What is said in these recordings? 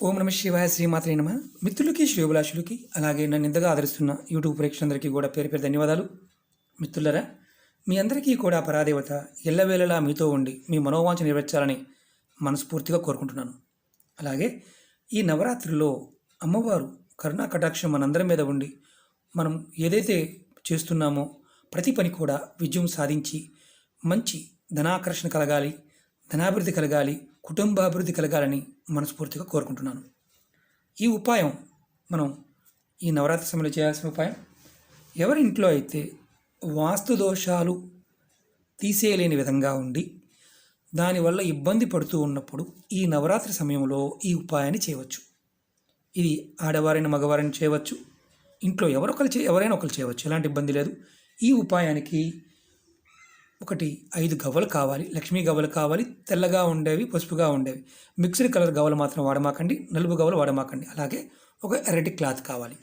ఓం నమ శివాయ శ్రీమాత్రే నమ. మిత్రులకి శ్రేయోభిలాషులకి అలాగే నన్ను ఇంతగా ఆదరిస్తున్న యూట్యూబ్ ప్రేక్షకులందరికీ కూడా పేరు పేరు ధన్యవాదాలు. మిత్రులరా మీ అందరికీ కూడా పరాదేవత ఎల్లవేళలా మీతో ఉండి మీ మనోవాంఛ నెరవేర్చాలని మనస్ఫూర్తిగా కోరుకుంటున్నాను. అలాగే ఈ నవరాత్రిలో అమ్మవారు కరుణా కటాక్షం మనందరి మీద ఉండి మనం ఏదైతే చేస్తున్నామో ప్రతి పని కూడా విజయం సాధించి మంచి ధనాకర్షణ కలగాలి ధనాభివృద్ధి కలగాలి కుటుంబాభివృద్ధి కలగాలని మనస్ఫూర్తిగా కోరుకుంటున్నాను. ఈ ఉపాయం మనం ఈ నవరాత్రి సమయంలో చేయాల్సిన ఉపాయం ఎవరి ఇంట్లో అయితే వాస్తు దోషాలు తీసేయలేని విధంగా ఉండి దానివల్ల ఇబ్బంది పడుతూ ఉన్నప్పుడు ఈ నవరాత్రి సమయంలో ఈ ఉపాయాన్ని చేయవచ్చు. ఇది ఆడవారిని మగవారిని చేయవచ్చు ఇంట్లో ఎవరొకరు చే ఎవరైనా ఒకరు చేయవచ్చు ఎలాంటి ఇబ్బంది లేదు. ఈ ఉపాయానికి ఒకటి ఐదు గవ్వలు కావాలి. లక్ష్మీ గవ్వలు కావాలి. తెల్లగా ఉండేవి పసుపుగా ఉండేవి. మిక్స్డ్ కలర్ గవ్వలు మాత్రం వాడమాకండి. నలుపు గవ్వలు వాడమాకండి. అలాగే ఒక ఎర్రటి క్లాత్ కావాలి.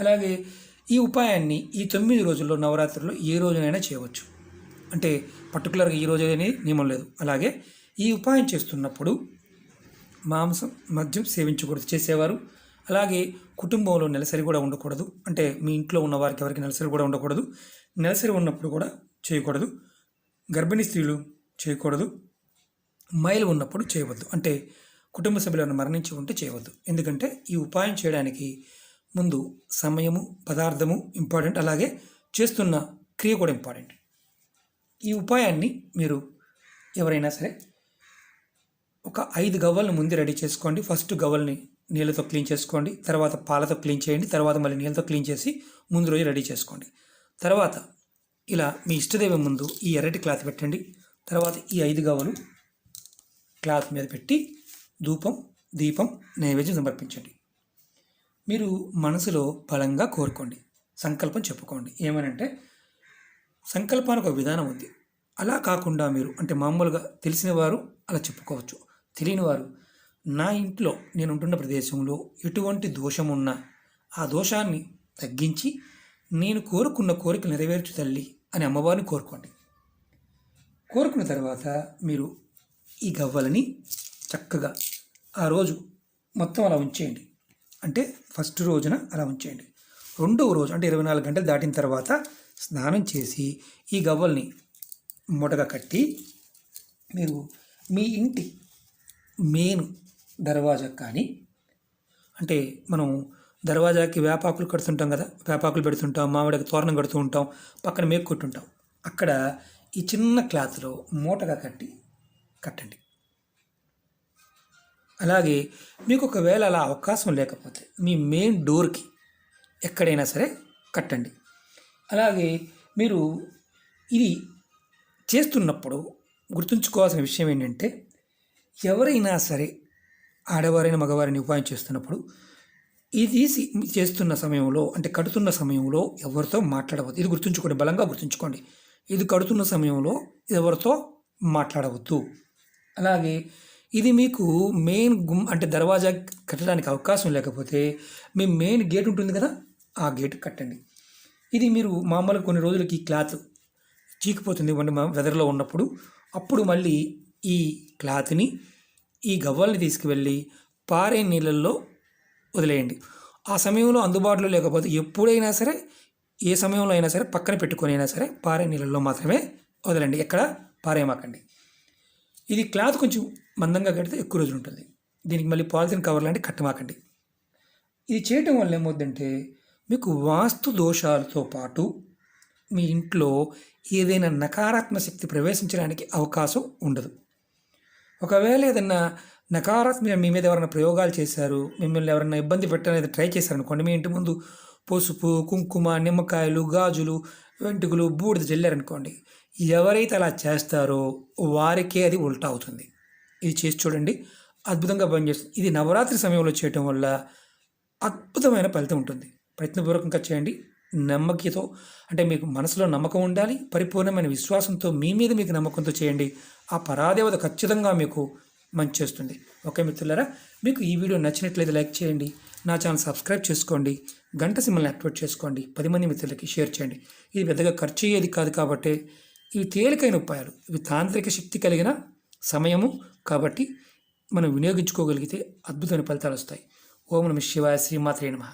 అలాగే ఈ ఉపాయాన్ని ఈ తొమ్మిది రోజుల్లో నవరాత్రుల్లో ఏ రోజునైనా చేయవచ్చు. అంటే పర్టికులర్గా ఈ రోజు అనేది నియమం లేదు. అలాగే ఈ ఉపాయం చేస్తున్నప్పుడు మాంసం మద్యం సేవించకూడదు. చేసేవారు. అలాగే కుటుంబంలో నెలసరి కూడా ఉండకూడదు. అంటే మీ ఇంట్లో ఉన్న వారికి ఎవరికి నెలసరి కూడా ఉండకూడదు. నెలసరి ఉన్నప్పుడు కూడా చేయకూడదు. గర్భిణీ స్త్రీలు చేయకూడదు. మైలు ఉన్నప్పుడు చేయవద్దు. అంటే కుటుంబ సభ్యులను మరణించి ఉంటే చేయవద్దు. ఎందుకంటే ఈ ఉపాయం చేయడానికి ముందు సమయము పదార్థము ఇంపార్టెంట్. అలాగే చేస్తున్న క్రియ కూడా ఇంపార్టెంట్. ఈ ఉపాయాన్ని మీరు ఎవరైనా సరే ఒక ఐదు గవ్వలను ముందు రెడీ చేసుకోండి. ఫస్ట్ గవ్వల్ని నీళ్ళతో క్లీన్ చేసుకోండి. తర్వాత పాలతో క్లీన్ చేయండి. తర్వాత మళ్ళీ నీళ్ళతో క్లీన్ చేసి ముందు రోజు రెడీ చేసుకోండి. తర్వాత ఇలా మీ ఇష్టదేవం ముందు ఈ ఎర్రటి క్లాత్ పెట్టండి. తర్వాత ఈ ఐదు గవ్వలు క్లాత్ మీద పెట్టి ధూపం దీపం నైవేద్యం సమర్పించండి. మీరు మనసులో బలంగా కోరుకోండి. సంకల్పం చెప్పుకోండి. ఏమనంటే సంకల్పానికి ఒక విధానం ఉంది. అలా కాకుండా మీరు అంటే మామూలుగా తెలిసిన వారు అలా చెప్పుకోవచ్చు. తెలియని వారు నా ఇంట్లో నేను ఉంటున్న ప్రదేశంలో ఎటువంటి దోషం ఉన్నా ఆ దోషాన్ని తగ్గించి నేను కోరుకున్న కోరిక నెరవేర్చు తల్లి అని అమ్మవారిని కోరుకోండి. కోరుకున్న తర్వాత మీరు ఈ గవ్వలని చక్కగా ఆ రోజు మొత్తం అలా ఉంచేయండి. అంటే ఫస్ట్ రోజున అలా ఉంచేయండి. రెండవ రోజు అంటే ఇరవై నాలుగు గంటలు దాటిన తర్వాత స్నానం చేసి ఈ గవ్వల్ని మూటగా కట్టి మీరు మీ ఇంటి మెయిన్ దర్వాజా కానీ అంటే మనం దర్వాజాకి వేపాకులు కడుతుంటాం కదా వేపాకులు పెడుతుంటాం మామిడికి తోరణం కడుతూ ఉంటాం పక్కన మేకు కొట్టుంటాం. అక్కడ ఈ చిన్న క్లాత్లో మూటగా కట్టి కట్టండి. అలాగే మీకు ఒకవేళ అలా అవకాశం లేకపోతే మీ మెయిన్ డోర్కి ఎక్కడైనా సరే కట్టండి. అలాగే మీరు ఇది చేస్తున్నప్పుడు గుర్తుంచుకోవాల్సిన విషయం ఏంటంటే ఎవరైనా సరే ఆడవారైన మగవారిని ఉపాయం చేస్తున్నప్పుడు ఇది చేస్తున్న సమయంలో అంటే కడుతున్న సమయంలో ఎవరితో మాట్లాడవద్దు. ఇది గుర్తుంచుకోండి బలంగా గుర్తుంచుకోండి. ఇది కడుతున్న సమయంలో ఎవరితో మాట్లాడవద్దు. అలాగే ఇది మీకు మెయిన్ గుమ్ అంటే దర్వాజా కట్టడానికి అవకాశం లేకపోతే మీ మెయిన్ గేట్ ఉంటుంది కదా ఆ గేట్ కట్టండి. ఇది మీరు మామూలుగా కొన్ని రోజులకి క్లాత్ చీకిపోతుంది వంటి వెదర్లో ఉన్నప్పుడు. అప్పుడు మళ్ళీ ఈ క్లాత్ని ఈ గవ్వల్ని తీసుకువెళ్ళి పారే నీళ్ళల్లో వదిలేయండి. ఆ సమయంలో అందుబాటులో లేకపోతే ఎప్పుడైనా సరే ఏ సమయంలో అయినా సరే పక్కన పెట్టుకొని అయినా సరే పారే నీళ్ళల్లో మాత్రమే వదలండి. ఎక్కడ? పారేమాకండి ఇది క్లాత్ కొంచెం మందంగా కడితే ఎక్కువ రోజులు ఉంటుంది. దీనికి మళ్ళీ పాలిథిన్ కవర్ లాంటి కట్టమాకండి. ఇది చేయటం వల్ల ఏమవుద్దంటే మీకు వాస్తు దోషాలతో పాటు మీ ఇంట్లో ఏదైనా నకారాత్మక శక్తి ప్రవేశించడానికి అవకాశం ఉండదు. ఒకవేళ ఏదన్నా నకారాత్మక మీ మీద ఎవరైనా ప్రయోగాలు చేశారు మిమ్మల్ని ఎవరైనా ఇబ్బంది పెట్టాలని ట్రై చేశారనుకోండి మీ ఇంటి ముందు పసుపు కుంకుమ నిమ్మకాయలు గాజులు వెంట్రుకలు బూడిద చల్లారనుకోండి ఎవరైతే అలా చేస్తారో వారికే అది ఉల్టా అవుతుంది. ఇది చేసి చూడండి. అద్భుతంగా పనిచేస్తుంది. ఇది నవరాత్రి సమయంలో చేయటం వల్ల అద్భుతమైన ఫలితం ఉంటుంది. ప్రయత్నపూర్వకంగా చేయండి. నమ్మకతో అంటే మీకు మనసులో నమ్మకం ఉండాలి పరిపూర్ణమైన విశ్వాసంతో మీ మీద మీకు నమ్మకంతో చేయండి. ఆ పరాదేవత ఖచ్చితంగా మీకు మంచి చేస్తుంది. ఓకే మిత్రులారా మీకు ఈ వీడియో నచ్చినట్లయితే లైక్ చేయండి నా ఛానల్ సబ్స్క్రైబ్ చేసుకోండి గంట సిమ్మల్ని యాక్టివేట్ చేసుకోండి పది మంది మిత్రులకి షేర్ చేయండి. ఇది పెద్దగా ఖర్చు అయ్యేది కాదు కాబట్టి ఇవి తేలికైన ఉపాయాలు. ఇవి తాంత్రిక శక్తి కలిగిన సమయము కాబట్టి మనం వినియోగించుకోగలిగితే అద్భుతమైన ఫలితాలు వస్తాయి. ఓం నమ శివాయ శ్రీమాత్రే నమ.